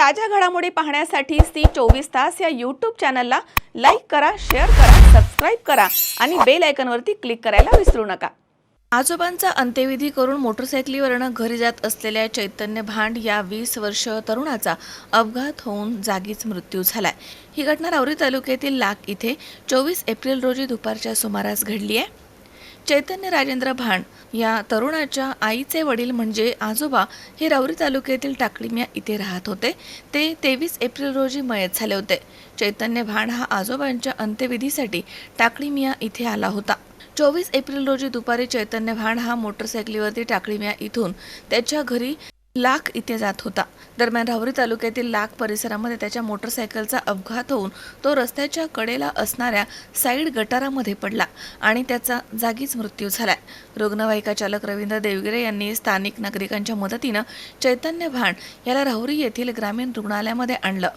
ताज्या घडामोडी पाहण्यासाठी सी चोवीस तास या यूट्यूब चॅनलला लाईक करा शेअर करा सबस्क्राईब करा आणि बेल आयकनवरती क्लिक करायला विसरू नका. आजोबांचा अंत्यविधी करून मोटरसायकलीवरनं घरी जात असलेल्या चैतन्य भांड या वीस वर्ष तरुणाचा अपघात होऊन जागीच मृत्यू झालाय. ही घटना रावरी तालुक्यातील लाख इथे चोवीस एप्रिल रोजी दुपारच्या सुमारास घडली आहे. चैतन्य राजेंद्र भांड या तरुणाच्या आईचे वडील म्हणजे आजोबा हे राऊरी तालुक्यातील टाकळीमिया इथे राहत होते. ते तेवीस एप्रिल रोजी मयत झाले होते. चैतन्य भांड हा आजोबांच्या अंत्यविधीसाठी टाकळीमिया इथे आला होता. चोवीस एप्रिल रोजी दुपारी चैतन्य भांड हा मोटरसायकलीवरती टाकळीमिया इथून त्याच्या घरी लाख इथे जात होता. दरम्यान राहुरी तालुक्यातील लाख परिसरामध्ये त्याच्या मोटरसायकलचा अपघात होऊन तो रस्त्याच्या कडेला असणाऱ्या साईड गटारामध्ये पडला आणि त्याचा जागीच मृत्यू झाला रुग्णवाहिका चालक रवींद्र देवगिरे यांनी स्थानिक नागरिकांच्या मदतीनं चैतन्य भाण याला राहुरी येथील ग्रामीण रुग्णालयामध्ये आणलं.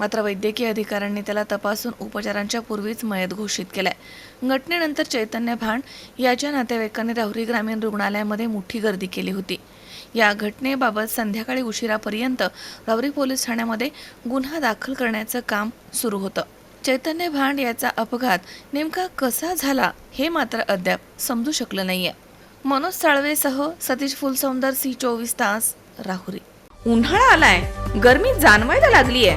मात्र वैद्यकीय अधिकाऱ्यांनी त्याला तपासून उपचारांच्या पूर्वीच मयत घोषित केलाय. घटनेनंतर चैतन्य भांड याच्या नातेवाईकांनी राहुरी ग्रामीण रुग्णालयामध्ये मोठी गर्दी केली होती. या घटनेबाबत संध्याकाळी उशिरापर्यंत राहुरी पोलीस ठाण्यामध्ये गुन्हा दाखल करण्याचं काम सुरू होतं. चैतन्य भांड याचा अपघात नेमका कसा झाला हे मात्र अद्याप समजू शकलं नाहीये. मनोज साळवेसह सतीश फुलसौंदर सी चोवीस तास राहुरी. उन्हाळा आलाय. गर्मी जाणवायला लागलीय.